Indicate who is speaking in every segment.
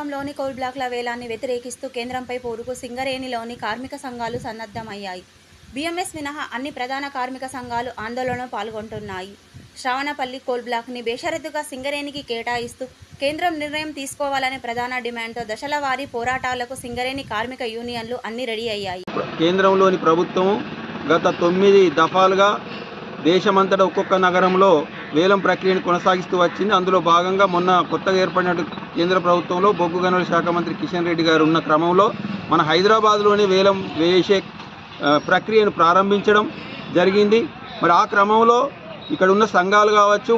Speaker 1: Coal బ్లాక్ల వేలాన్ని వ్యతిరేకిస్తూ కేంద్రంపై పోరుకు సింగరేణిలోని కార్మిక సంఘాలు సన్నద్ధమయ్యాయి. బీఎంఎస్ మినహా అన్ని ప్రధాన కార్మిక సంఘాలు ఆందోళనలో పాల్గొంటున్నాయి. శ్రావణపల్లి కోల్ బ్లాక్ని బేషరతుగా సింగరేణికి కేటాయిస్తూ కేంద్రం నిర్ణయం తీసుకోవాలనే ప్రధాన డిమాండ్తో దశల వారీ పోరాటాలకు సింగరేణి కార్మిక యూనియన్లు అన్ని రెడీ అయ్యాయి.
Speaker 2: కేంద్రంలోని ప్రభుత్వం గత తొమ్మిది దఫాలుగా దేశమంతటా ఒక్కొక్క నగరంలో వేలం ప్రక్రియను కొనసాగిస్తూ వచ్చింది. అందులో భాగంగా మొన్న కొత్తగా ఏర్పడిన కేంద్ర ప్రభుత్వంలో బొగ్గు గనుల శాఖ మంత్రి కిషన్ రెడ్డి గారు ఉన్న క్రమంలో మన హైదరాబాద్లోని వేలం వేసే ప్రక్రియను ప్రారంభించడం జరిగింది. మరి ఆ క్రమంలో ఇక్కడ ఉన్న సంఘాలు కావచ్చు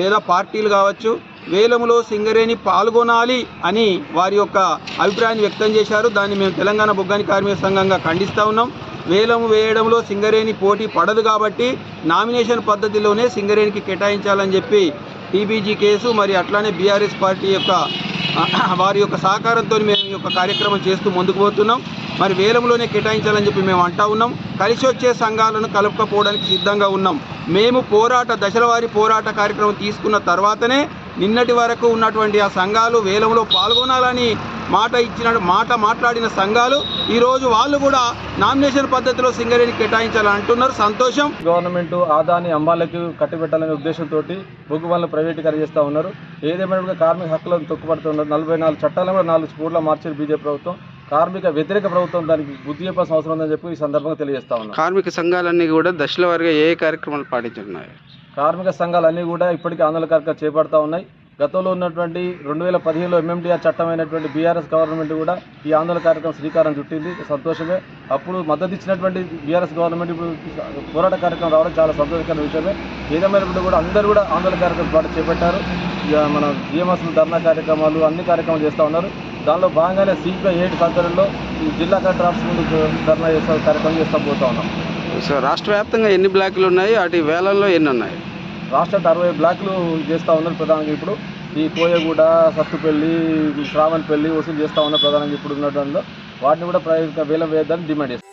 Speaker 2: లేదా పార్టీలు కావచ్చు వేలంలో సింగరేణి పాల్గొనాలి అని వారి యొక్క అభిప్రాయాన్ని వ్యక్తం చేశారు. దాన్ని మేము తెలంగాణ బొగ్గాని కార్మిక సంఘంగా ఖండిస్తూ ఉన్నాం. వేలం వేయడంలో సింగరేణి పోటీ పడదు కాబట్టి నామినేషన్ పద్ధతిలోనే సింగరేణికి కేటాయించాలని చెప్పి టీబీజీ కేసు మరి అట్లానే బీఆర్ఎస్ పార్టీ యొక్క వారి యొక్క సహకారంతో మేము ఈ యొక్క కార్యక్రమం చేస్తూ ముందుకు పోతున్నాం. మరి వేలంలోనే కేటాయించాలని చెప్పి మేము అంటా ఉన్నాం. కలిసి వచ్చే సంఘాలను కలుపుకపోవడానికి సిద్ధంగా ఉన్నాం. మేము పోరాట దశలవారి పోరాట కార్యక్రమం తీసుకున్న తర్వాతనే నిన్నటి వరకు ఉన్నటువంటి ఆ సంఘాలు వేలంలో పాల్గొనాలని మాట ఇచ్చిన మాట మాట్లాడిన సంఘాలు ఈరోజు వాళ్ళు కూడా నామినేషన్ పద్ధతిలో సింగరేణి కేటాయించాలని అంటున్నారు. సంతోషం.
Speaker 3: గవర్నమెంట్ ఆదాని అంబాలకు కట్టిపెట్టాలనే ఉద్దేశంతో బొగ్గు వాళ్ళని ప్రైవేటీకరణ చేస్తూ ఉన్నారు. ఏదేమైనా కార్మిక హక్కులను తొక్కుపడుతున్నారు నలభై నాలుగు చట్టాలను కూడా నాలుగు స్కూళ్ళ మార్చారు బీజేపీ ప్రభుత్వం. కార్మిక వ్యతిరేక ప్రభుత్వం దానికి బుద్ధి చెప్పాల్సిన అవసరం ఉందని చెప్పి ఈ సందర్భంగా తెలియజేస్తా ఉన్నాం.
Speaker 4: కార్మిక సంఘాలన్నీ కూడా దశల వారీగా ఏ ఏ కార్యక్రమాలు పాటించున్నాయి
Speaker 3: కార్మిక సంఘాలన్నీ కూడా ఇప్పటికీ ఆందోళన కార్యక్రమాలు చేపడతా ఉన్నాయి. గతంలో ఉన్నటువంటి రెండు వేల పదిహేనులో ఎంఎండిఆర్ చట్టమైనటువంటి బీఆర్ఎస్ గవర్నమెంట్ కూడా ఈ ఆందోళన కార్యక్రమం శ్రీకారం చుట్టింది. సంతోషమే. అప్పుడు మద్దతు ఇచ్చినటువంటి బీఆర్ఎస్ గవర్నమెంట్ ఇప్పుడు పోరాట కార్యక్రమం రావడం చాలా సంతోషకరమైన విషయమే. ఏదేమైనప్పుడు కూడా అందరూ కూడా ఆందోళన కార్యక్రమం పాటు చేపట్టారు. ఇక మన బిఎంఎస్ ధర్నా కార్యక్రమాలు అన్ని కార్యక్రమాలు చేస్తూ ఉన్నారు. దానిలో భాగంగానే సిపిఐ ఏడు సంవత్సరంలో ఈ జిల్లా కలెక్టర్ ఆఫీస్ ముందు ధర్నా చేస్తా కార్యక్రమం చేస్తూ పోతా ఉన్నాం.
Speaker 4: సో రాష్ట్ర వ్యాప్తంగా ఎన్ని బ్లాకులు ఉన్నాయి? వాటి వేలంలో ఎన్ని ఉన్నాయి?
Speaker 3: రాష్ట్ర అరవై బ్లాక్లు చేస్తూ ఉన్నారు ప్రధానంగా ఇప్పుడు. ఈ కోయగూడ సత్తుపల్లి శ్రావణపల్లి వసూలు చేస్తూ ఉన్నారు ప్రధానంగా ఇప్పుడు ఉన్న దానిలో వాటిని కూడా ప్రైవేట్గా వేలం వేయద్దని డిమాండ్ చేస్తారు